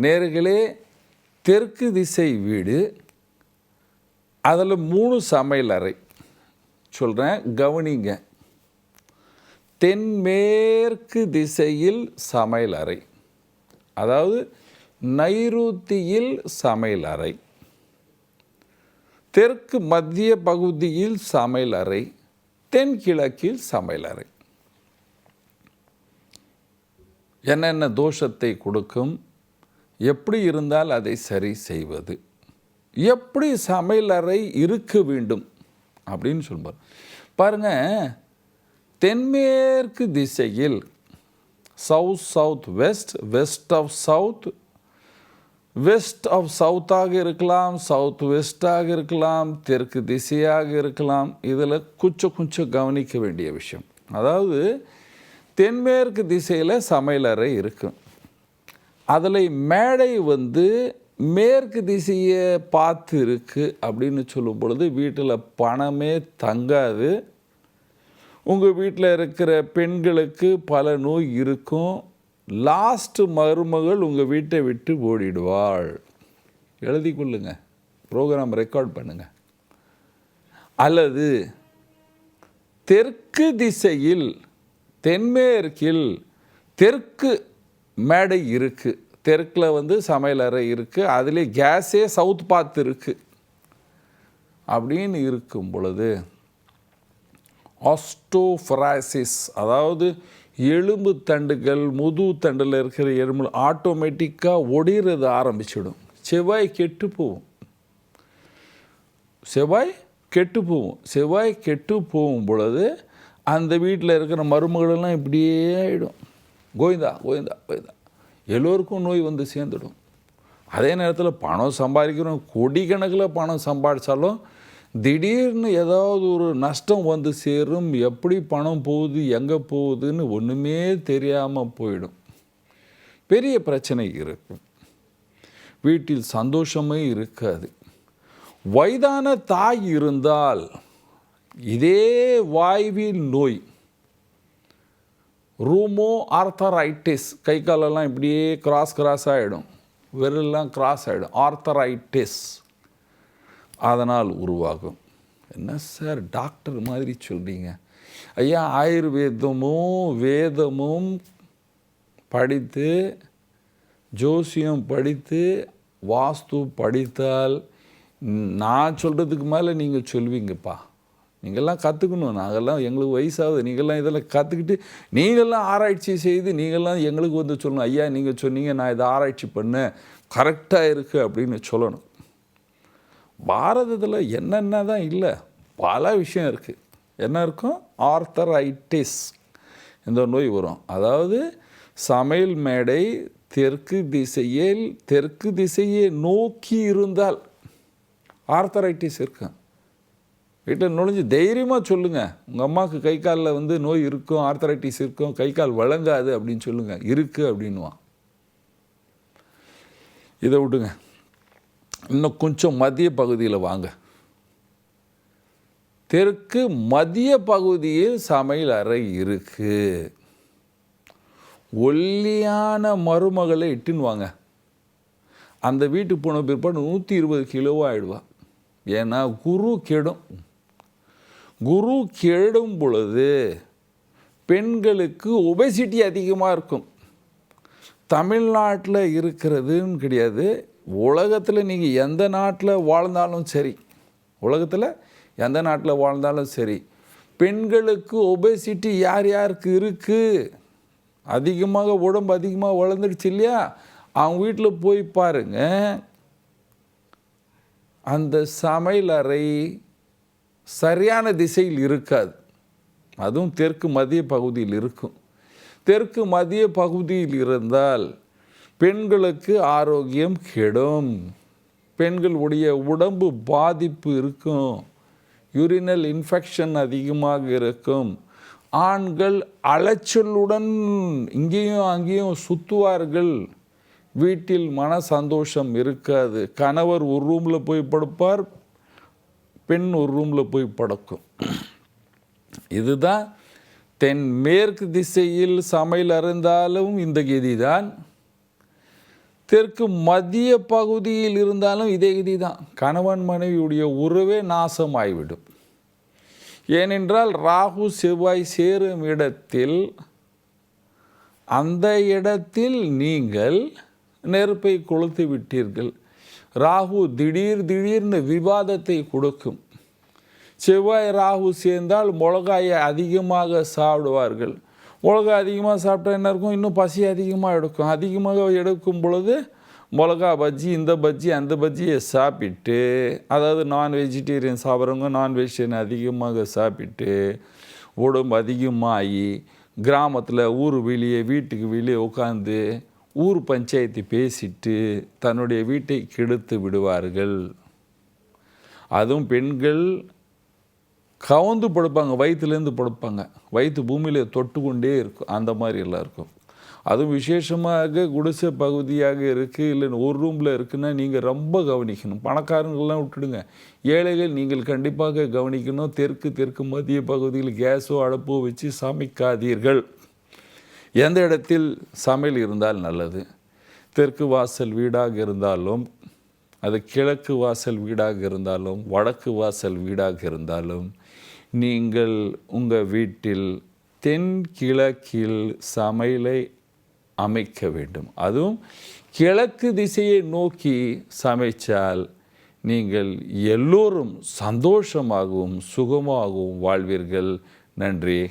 நேர்களே தெற்கு திசை வீடு அதில் மூணு சமையல் அறை. சொல்கிறேன் கவனிங்க. தென்மேற்கு திசையில் சமையல் அறை. அதாவது நைருத்தியில் சமையல் அறை. தெற்கு மத்திய பகுதியில் சமையல் அறை. தென்கிழக்கில் சமையல் அறை. என்னென்ன தோஷத்தை கொடுக்கும்? எப்படி இருந்தால் அதை சரி செய்வது? எப்படி சமையலறை இருக்க வேண்டும்? அப்படின்னு சொல்வார் பாருங்க தென்மேற்கு திசையில் south south west west of south west of சவுத்தாக இருக்கலாம் சவுத் வெஸ்ட்டாக இருக்கலாம் தெற்கு திசையாக இருக்கலாம். இதில் கொஞ்சம் கொஞ்சம் கவனிக்க வேண்டிய விஷயம். அதாவது தென்மேற்கு திசையில் சமையலறை இருக்கும் அதில் மேடை வந்து மேற்கு திசையை பார்த்து இருக்குது அப்படின்னு சொல்லும் பொழுது வீட்டில் பணமே தங்காது. உங்கள் வீட்டில் இருக்கிற பெண்களுக்கு பல நோய் இருக்கும். லாஸ்ட்டு மருமகள் உங்கள் வீட்டை விட்டு ஓடிடுவாள். எழுதி கொள்ளுங்க. ப்ரோக்ராம் ரெக்கார்ட் பண்ணுங்க. அல்லது தெற்கு திசையில் தென்மேற்கில் தெற்கு மேடை இருக்குது தெற்கில் வந்து சமையல் அறை இருக்குது அதிலே கேஸே சவுத் பாத் இருக்குது அப்படின்னு இருக்கும் பொழுது ஆஸ்டோஃபராசிஸ் அதாவது எலும்பு தண்டுகள் முது தண்டில் இருக்கிற எலும்பு ஆட்டோமேட்டிக்காக ஒடிறது ஆரம்பிச்சிடும். செவ்வாய் கெட்டு போகும். செவ்வாய் கெட்டு போகும். செவ்வாய் கெட்டு போகும் பொழுது அந்த வீட்டில் இருக்கிற மருமகளெல்லாம் இப்படியே ஆகிடும் கோவிந்தா கோவிந்தா கோவிந்தா. எல்லோருக்கும் நோய் வந்து சேர்ந்துடும். அதே நேரத்தில் பணம் சம்பாதிக்கிறோம் கோடிக்கணக்கில் பணம் சம்பாதிச்சாலும் திடீர்னு ஏதாவது ஒரு நஷ்டம் வந்து சேரும். எப்படி பணம் போகுது எங்கே போகுதுன்னு ஒன்றுமே தெரியாமல் போயிடும். பெரிய பிரச்சனை இருக்கும் வீட்டில் சந்தோஷமே இருக்காது. வயதான தாய் இருந்தால் இதே வாய்வில் நோய். ரூமோ ஆர்த்தரைட்டிஸ் கை காலெல்லாம் இப்படியே கிராஸ் கிராஸ் ஆகிடும் விரலெல்லாம் கிராஸ் ஆகிடும் ஆர்த்தரைட்டிஸ் அதனால் உருவாகும். என்ன சார் டாக்டர் மாதிரி சொல்கிறீங்க ஐயா ஆயுர்வேதமும் வேதமும் படித்து ஜோசியம் படித்து வாஸ்து படித்தால் நான் சொல்கிறதுக்கு மேலே நீங்கள் சொல்வீங்கப்பா. நீங்கள்லாம் கற்றுக்கணும் நாங்கள்லாம் எங்களுக்கு வயசாகுது. நீங்கள்லாம் இதெல்லாம் கற்றுக்கிட்டு நீங்கள்லாம் ஆராய்ச்சி செய்து நீங்கள்லாம் எங்களுக்கு வந்து சொல்லணும் ஐயா நீங்கள் சொன்னீங்க நான் இதை ஆராய்ச்சி பண்ணேன். கரெக்டாக இருக்குது அப்படின்னு சொல்லணும். பாரதத்தில் என்னென்ன தான் இல்லை பல விஷயம் இருக்குது என்ன இருக்கும்? ஆர்த்தரைட்டிஸ் இந்த நோய் வரும். அதாவது சமையல் மேடை தெற்கு திசையில் தெற்கு திசையை நோக்கி இருந்தால் ஆர்த்தரைட்டிஸ் இருக்கும். வீட்டில் நுழைஞ்சு தைரியமாக சொல்லுங்கள் உங்கள் அம்மாவுக்கு கை காலில் வந்து நோய் இருக்கும் ஆர்த்தரைட்டிஸ் இருக்கும் கை கால் வழங்காது அப்படின்னு சொல்லுங்கள் இருக்குது அப்படின்வான் இதை விட்டுங்க. இன்னும் கொஞ்சம் மதிய பகுதியில் வாங்க. தெற்கு மதிய பகுதியில் சமையல் அறை இருக்குது ஒல்லியான மருமகளை இட்டுன்னு வாங்க. அந்த வீட்டுக்கு போன பிற்பாடு நூற்றி இருபது கிலோவாக ஆகிடுவா ஏன்னா குரு கெடும். குரு கெடும் பொழுது பெண்களுக்கு ஒபெசிட்டி அதிகமாக இருக்கும். தமிழ்நாட்டில் இருக்கிறதுன்னு கிடையாது. உலகத்தில் நீங்கள் எந்த நாட்டில் வாழ்ந்தாலும் சரி உலகத்தில் எந்த நாட்டில் வாழ்ந்தாலும் சரி பெண்களுக்கு ஒபேசிட்டி யார் யாருக்கு இருக்குது அதிகமாக உடம்பு அதிகமாக வளர்ந்துடுச்சு இல்லையா? அவங்க வீட்டில் போய் பாருங்கள் அந்த சமையலறை சரியான திசையில் இருக்காது. அதுவும் தெற்கு மதிய பகுதியில் இருக்கும். தெற்கு மதிய பகுதியில் இருந்தால் பெண்களுக்கு ஆரோக்கியம் கெடும். பெண்களுடைய உடம்பு பாதிப்பு இருக்கும். யூரினல் இன்ஃபெக்ஷன் அதிகமாக இருக்கும். ஆண்கள் அலைச்சலுடன் இங்கேயும் அங்கேயும் சுற்றுவார்கள் வீட்டில் மன சந்தோஷம் இருக்காது. கணவர் ஒரு ரூமில் போய் படுப்பார். பெண் ஒரு ரூமில் போய் படுக்கும். இதுதான் தென்மேற்கு திசையில் சமையல் அறிந்தாலும் இந்த கதி தான் தெற்கு மத்திய பகுதியில் இருந்தாலும் இதே கதி தான் கணவன் மனைவியுடைய உறவே நாசமாகிவிடும் ஏனென்றால் ராகு செவ்வாய் சேரும் இடத்தில் அந்த இடத்தில் நீங்கள் நெருப்பை கொளுத்து விட்டீர்கள். ராகு திடீர் திடீர்னு விவாதத்தை கொடுக்கும். செவ்வாய் ராகு சேர்ந்தால் மிளகாயை அதிகமாக சாப்பிடுவார்கள். மிளகாய் அதிகமாக சாப்பிட்டா என்ன இருக்கும்? இன்னும் பசி அதிகமாக எடுக்கும். அதிகமாக எடுக்கும் பொழுது மிளகா பஜ்ஜி இந்த பஜ்ஜி அந்த பஜ்ஜியை சாப்பிட்டு அதாவது நான் வெஜிடேரியன் சாப்பிட்றவங்க நான் வெஜிடேரியன் அதிகமாக சாப்பிட்டு உடம்பு அதிகமாகி கிராமத்தில் ஊர் வெளியே வீட்டுக்கு வெளியே உட்காந்து ஊர் பஞ்சாயத்து பேசிட்டு தன்னுடைய வீட்டை கெடுத்து விடுவார்கள். அதுவும் பெண்கள் கவுந்து படுப்பாங்க வயிற்றுலேருந்து படுப்பாங்க. வயிற்று பூமியில் தொட்டு கொண்டே இருக்கும். அந்த மாதிரி எல்லாம் இருக்கும். அதுவும் விசேஷமாக குடிசை பகுதியாக இருக்குது இல்லை ஒரு ரூமில் இருக்குன்னா நீங்கள் ரொம்ப கவனிக்கணும். பணக்காரங்கள்லாம் விட்டுடுங்க. ஏழைகள் நீங்கள் கண்டிப்பாக கவனிக்கணும். தெற்கு தெற்கு மத்திய பகுதியில் கேஸோ அடுப்போ வச்சு சமைக்காதீர்கள். எந்த இடத்தில் சமையல் இருந்தால் நல்லது? தெற்கு வாசல் வீடாக இருந்தாலும் அது கிழக்கு வாசல் வீடாக இருந்தாலும் வடக்கு வாசல் வீடாக இருந்தாலும் நீங்கள் உங்கள் வீட்டில் தென் கிழக்கில் சமையலை அமைக்க வேண்டும். அதுவும் கிழக்கு திசையை நோக்கி சமைச்சால் நீங்கள் எல்லோரும் சந்தோஷமாகவும் சுகமாகவும் வாழ்வீர்கள். நன்றி.